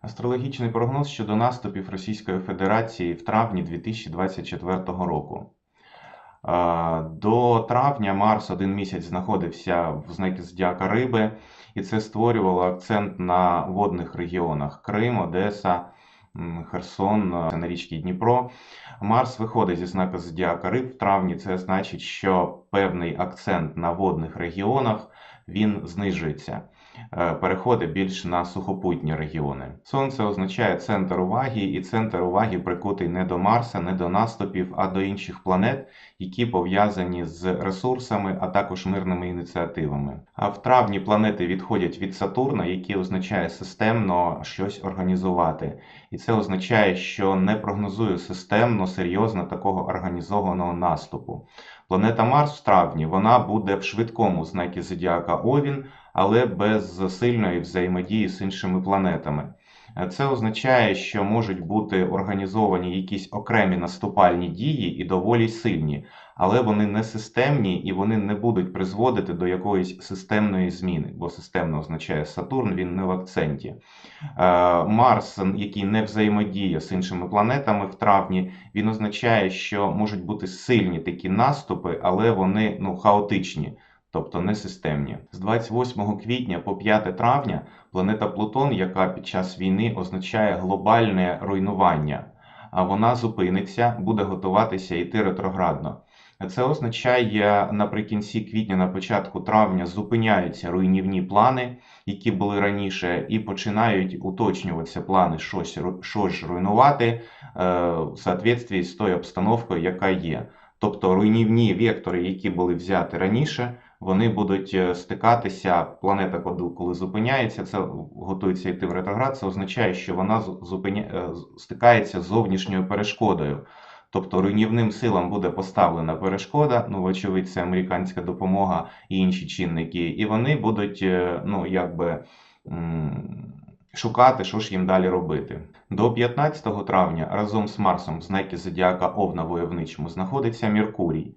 Астрологічний прогноз щодо наступів Російської Федерації в травні 2024 року. Е, До травня Марс один місяць знаходився в знакі Зодіака Риби, і це створювало акцент на водних регіонах Крим, Одеса, Херсон, е, на річці Дніпро. Марс виходить зі знака Зодіака Риб в травні. Це значить, що певний акцент на водних регіонах він знижується. Е, переходить більш на сухопутні регіони. Сонце означає центр уваги, і центр уваги прикутий не до Марса, не до наступів, а до інших планет, які пов'язані з ресурсами, а також мирними ініціативами. А в травні планети відходять від Сатурна, який означає системно щось організувати. І це означає, що не прогнозую системно, серйозно такого організованого наступу. Планета Марс в травні вона буде в швидкому знакі Зодіака Овін, але без сильної взаємодії з іншими планетами. Е, Це означає, що можуть бути організовані якісь окремі наступальні дії і доволі сильні, але вони не системні і вони не будуть призводити до якоїсь системної зміни, бо системно означає Сатурн, він не в акценті. Е, Марс, який не взаємодіє з іншими планетами в травні, він означає, що можуть бути сильні такі наступи, але вони ну, хаотичні. Тобто не системні. З 28 квітня по 5 травня планета Плутон, яка під час війни означає глобальне руйнування, а вона зупиниться, буде готуватися йти ретроградно. Це означає наприкінці квітня, на початку травня зупиняються руйнівні плани, які були раніше, і починають уточнюватися плани щось, щось руйнувати е, в соответствии з тою обстановкою, яка є. Тобто руйнівні вектори, які були взяті раніше, вони будуть е, стикатися. Планета, коли зупиняється, це готується йти в ретроград. Це означає, що вона зупиня... е, стикається з зовнішньою перешкодою. Тобто руйнівним силам буде поставлена перешкода, ну, вочевидь, це американська допомога і інші чинники, і вони будуть, е, ну, якби шукати, що ж їм далі робити. До 15 травня разом з Марсом в знакі Зодіака Овна войовничому знаходиться Меркурій.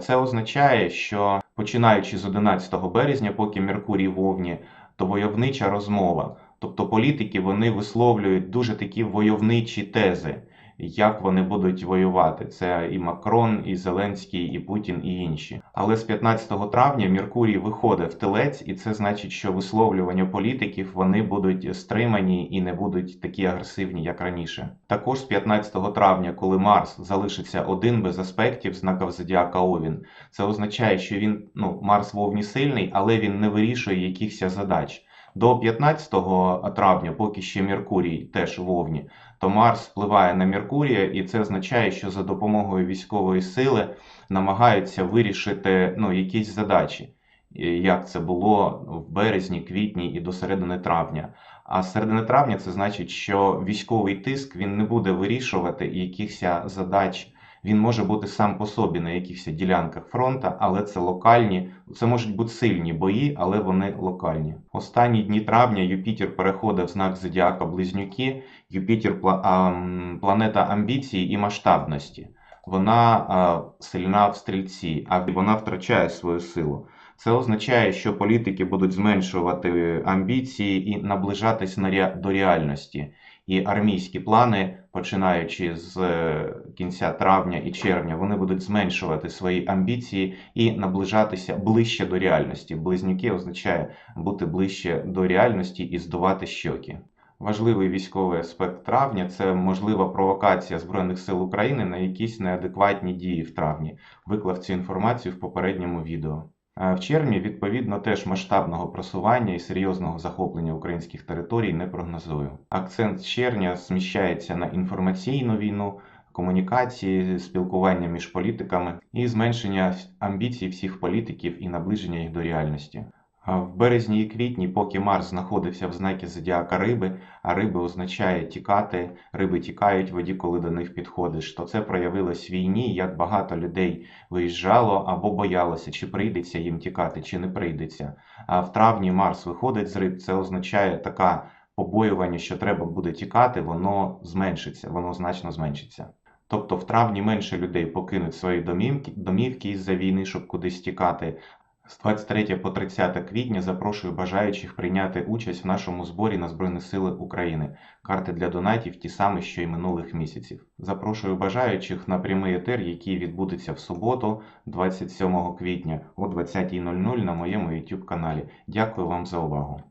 Це означає, що починаючи з 11 березня, поки Меркурій в Овні, то войовнича розмова. Тобто політики вони висловлюють дуже такі войовничі тези, як вони будуть воювати. Це і Макрон, і Зеленський, і Путін, і інші. Але з 15 травня Меркурій виходить в телець, і це значить, що висловлювання політиків вони будуть стримані і не будуть такі агресивні, як раніше. Також з 15 травня, коли Марс залишиться один без аспектів знаків зодіака Овін, це означає, що він ну Марс вовні сильний, але він не вирішує якихось задач. До 15 травня, поки ще Меркурій теж в Овні, то Марс впливає на Меркурія, і це означає, що за допомогою військової сили намагаються вирішити ну, якісь задачі, як це було в березні, квітні і до середини травня. А середини травня це значить, що військовий тиск він не буде вирішувати якихось задач. Він може бути сам по собі на якихось ділянках фронту, але це локальні, це можуть бути сильні бої, але вони локальні. Останні дні травня Юпітер переходить в знак зодіака Близнюки. Юпітер планета амбіції і масштабності. Вона сильна в стрільці, а вона втрачає свою силу. Це означає, що політики будуть зменшувати амбіції і наближатись до реальності. І армійські плани, починаючи з е, кінця травня і червня, вони будуть зменшувати свої амбіції і наближатися ближче до реальності. Близнюки означає бути ближче до реальності і здувати щоки. Важливий військовий аспект травня це можлива провокація Збройних сил України на якісь неадекватні дії в травні. Виклав цю інформацію в попередньому відео. Е, В червні, відповідно, теж масштабного просування і серйозного захоплення українських територій не прогнозую. Акцент з червня зміщається на інформаційну війну, комунікації, спілкування між політиками і зменшення амбіцій всіх політиків і наближення їх до реальності. В березні і квітні, поки Марс знаходився в знакі зодіака риби, а риби означає тікати, риби тікають воді, коли до них підходиш, то це проявилось в війні, як багато людей виїжджало або боялося, чи прийдеться їм тікати, чи не прийдеться. А в травні Марс виходить з риб, це означає така побоювання, що треба буде тікати, воно зменшиться, воно значно зменшиться. Тобто в травні менше людей покинуть свої домівки із-за війни, щоб кудись тікати. З 23 по 30 квітня запрошую бажаючих прийняти участь в нашому зборі на Збройні Сили України. Карти для донатів ті самі, що й минулих місяців. Запрошую бажаючих на прямий етер, який відбудеться в суботу, 27 квітня о 20.00 на моєму YouTube каналі. Дякую вам за увагу.